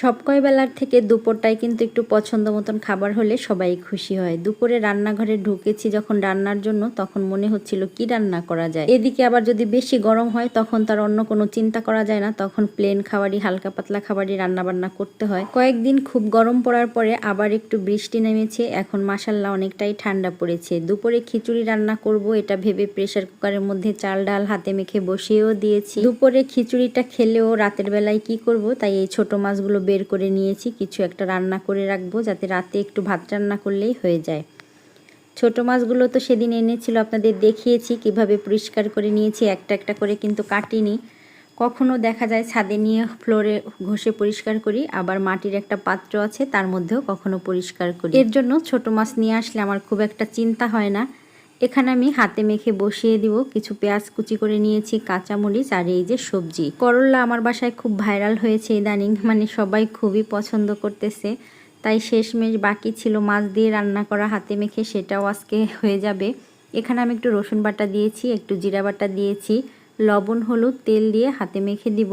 সব কয় বেলার থেকে দুপুরটায় কিন্তু একটু পছন্দ মতন খাবার হলে সবাই খুশি হয়। দুপুরে রান্নাঘরে ঢুকেছি যখন রান্নার জন্য, তখন মনে হচ্ছিল কি রান্না করা যায়। এদিকে আবার যদি বেশি গরম হয়, তখন তার অন্য কোনো চিন্তা করা যায় না। তখন প্লেন খাবারই, হালকা পাতলা খাবারই রান্না বান্না করতে হয়। কয়েকদিন খুব গরম পড়ার পরে আবার একটু বৃষ্টি নেমেছে। এখন মাসাল্লাহ অনেকটাই ঠান্ডা পড়েছে। দুপুরে খিচুড়ি রান্না করব, এটা ভেবে প্রেসার কুকারের মধ্যে চাল ডাল হাতে মেখে বসিয়েও দিয়েছি। দুপুরে খিচুড়িটা খেলেও রাতের বেলায় কি করব, তাই এই ছোট মাছগুলো বের করে নিয়েছি, কিছু একটা রান্না করে রাখব যাতে রাতে একটু ভাত রান্না করলেই হয়ে যায়। ছোট মাছগুলো তো সেদিন এনেছিল, আপনাদের দেখিয়েছি কীভাবে পরিষ্কার করে নিয়েছি, একটা একটা করে কিন্তু কাটিনি। কখনো দেখা যায় ছাদে নিয়ে ফ্লোরে ঘষে পরিষ্কার করি, আবার মাটির একটা পাত্র আছে তার মধ্যেও কখনো পরিষ্কার করি। এর জন্য ছোট মাছ নিয়ে আসলে আমার খুব একটা চিন্তা হয় না। এখানে আমি হাতে মেখে বসিয়ে দিব। কিছু পেঁয়াজ কুচি করে নিয়েছি, কাঁচামরিচ আর এই যে সবজি। করল্লা আমার বাসায় খুব ভাইরাল হয়েছে ইদানিং মানে সবাই খুবই পছন্দ করতেছে। তাই শেষমেশ বাকি ছিল মাছ দিয়ে রান্না করা, হাতে মেখে সেটাও আজকে হয়ে যাবে। এখানে আমি একটু রসুন বাটা দিয়েছি, একটু জিরা বাটা দিয়েছি, লবণ, হলুদ, তেল দিয়ে হাতে মেখে দিব।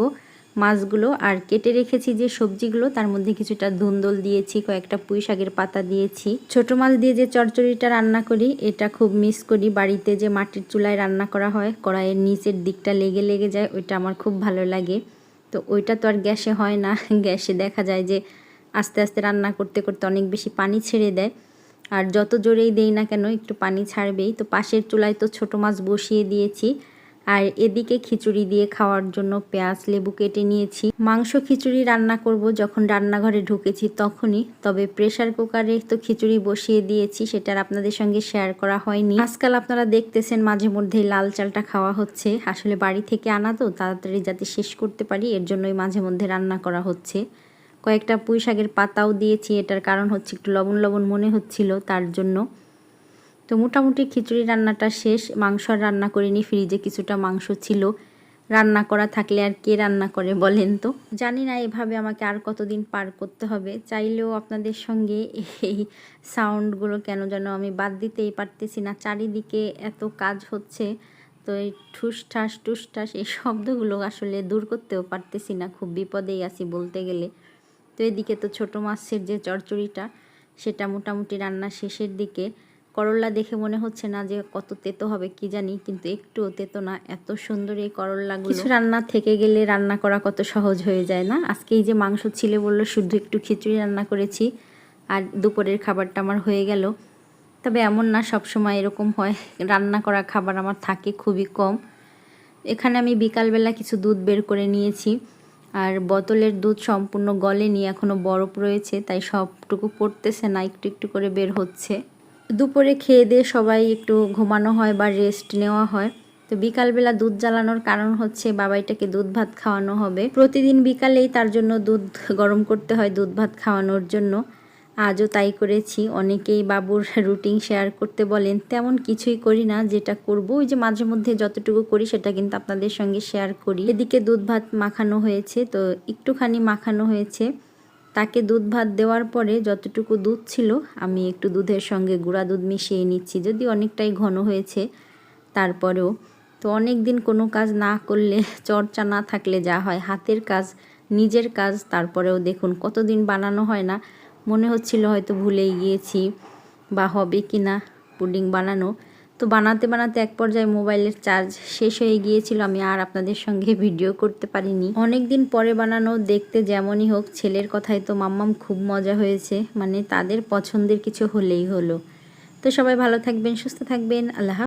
মাছগুলো আর কেটে রেখেছি যে সবজিগুলো, তার মধ্যে কিছুটা ধুন্দল দিয়েছি, কয়েকটা পুঁই শাকের পাতা দিয়েছি। ছোট মাছ দিয়ে যে চচ্চড়িটা রান্না করি, এটা খুব মিস করি। বাড়িতে যে মাটির চুলায় রান্না করা হয়, কড়াইয়ের নিচের দিকটা লেগে লেগে যায়, ওইটা আমার খুব ভালো লাগে। তো ওইটা তো আর গ্যাসে হয় না, গ্যাসে দেখা যায় যে আস্তে আস্তে রান্না করতে করতে অনেক বেশি পানি ছেড়ে দেয়। আর যত জোরেই দেই না কেন, একটু পানি ছাড়বেই। তো পাশের চুলায় তো ছোট মাছ বসিয়ে দিয়েছি। আর এদিকে খিচুড়ি দিয়ে খাওয়ার জন্য পেঁয়াজ, লেবু কেটে নিয়েছি। মাংস খিচুড়ি রান্না করব যখন রান্নাঘরে ঢুকেছি তখনই, তবে প্রেসার কুকারে তো খিচুড়ি বসিয়ে দিয়েছি সেটার আপনাদের সঙ্গে শেয়ার করা হয়নি। আজকাল আপনারা দেখতেছেন মাঝে মধ্যে লাল চালটা খাওয়া হচ্ছে। আসলে বাড়ি থেকে আনা তো, তাড়াতাড়ি যাতে শেষ করতে পারি, এর জন্যই মাঝে মধ্যে রান্না করা হচ্ছে। কয়েকটা পুঁই শাকের পাতাও দিয়েছি, এটার কারণ হচ্ছে একটু লবণ লবণ মনে হচ্ছিল, তার জন্য তো মোটামুটি খিচুড়ি রান্নাটা শেষ, মাংস আর রান্না করিনি, ফ্রিজে কিছুটা মাংস ছিল। রান্না করা থাকলে আর কে রান্না করে বলেন তো? জানি না এভাবে আমাকে আর কতদিন পার করতে হবে। চাইলেও আপনাদের সঙ্গে এই সাউন্ডগুলো কেন যেন আমি বাদ দিতেই পারতেছি না। চারিদিকে এত কাজ হচ্ছে, তো এই ঠুস ঠাস, টুস ঠাস এই শব্দগুলো আসলে দূর করতেও পারতেছি না, খুব বিপদেই আছি বলতে গেলে। তো এদিকে তো ছোটো মাছের যে চড়চড়িটা সেটা মোটামুটি রান্না শেষের দিকে। করল্লা দেখে মনে হচ্ছে না যে কত তেতো হবে, কি জানি, কিন্তু একটুও তেতো না। এত সুন্দর এই করল্লাগুলো। কিছু রান্না থেকে গেলে রান্না করা কত সহজ হয়ে যায়, না? আজকে এই যে মাংস ছিলে বলল, শুধু একটু খিচুড়ি রান্না করেছি, আর দুপুরের খাবারটা আমার হয়ে গেল। তবে এমন না সব সময় এরকম হয়, রান্না করা খাবার আমার থাকে খুবই কম। এখানে আমি বিকালবেলা কিছু দুধ বের করে নিয়েছি, আর বোতলের দুধ সম্পূর্ণ গলেনি এখনও বরফ রয়েছে, তাই সবটুকু পড়তেছে না, একটু একটু করে বের হচ্ছে। দুপুরে খেয়ে দিয়ে সবাই একটু ঘুমানো হয় বা রেস্ট নেওয়া হয়। তো বিকালবেলা দুধ জ্বালানোর কারণ হচ্ছে বাবাইটাকে দুধ ভাত খাওয়ানো হবে। প্রতিদিন বিকালেই তার জন্য দুধ গরম করতে হয় দুধ ভাত খাওয়ানোর জন্য। আজও তাই করেছি। অনেকেই বাবুর রুটিন শেয়ার করতে বলেন, তেমন কিছুই করি না, যেটা করব। ওই যে মাঝে মধ্যে যতটুকু করি সেটা কিন্তু আপনাদের সঙ্গে শেয়ার করি। এদিকে দুধ ভাত মাখানো হয়েছে, তো একটুখানি মাখানো হয়েছে। তাকে দুধ ভাত দেওয়ার পরে যতটুকু দুধ ছিল, আমি একটু দুধের সঙ্গে গুঁড়া দুধ মিশিয়ে নিচ্ছি। যদি অনেকটাই ঘন হয়েছে, তারপরেও। তো অনেক দিন কোনো কাজ না করলে, চর্চা না থাকলে যা হয়, হাতের কাজ, নিজের কাজ, তারপরেও দেখুন কতদিন বানানো হয় না। মনে হচ্ছিল হয়তো ভুলেই গিয়েছি, বা হবে কি না পুডিং বানানো। তো বানাতে বানাতে এক পর্যায়ে মোবাইলের চার্জ শেষ হয়ে গিয়েছিল, আমি আর আপনাদের সঙ্গে ভিডিও করতে পারিনি। অনেক দিন পরে বানানো দেখতে যেমনই হোক, ছেলের কথায় তো মাম্মাম খুব মজা হয়েছে মানে তাদের পছন্দের কিছু হলেই হলো। তো সবাই ভালো থাকবেন, সুস্থ থাকবেন, আল্লাহ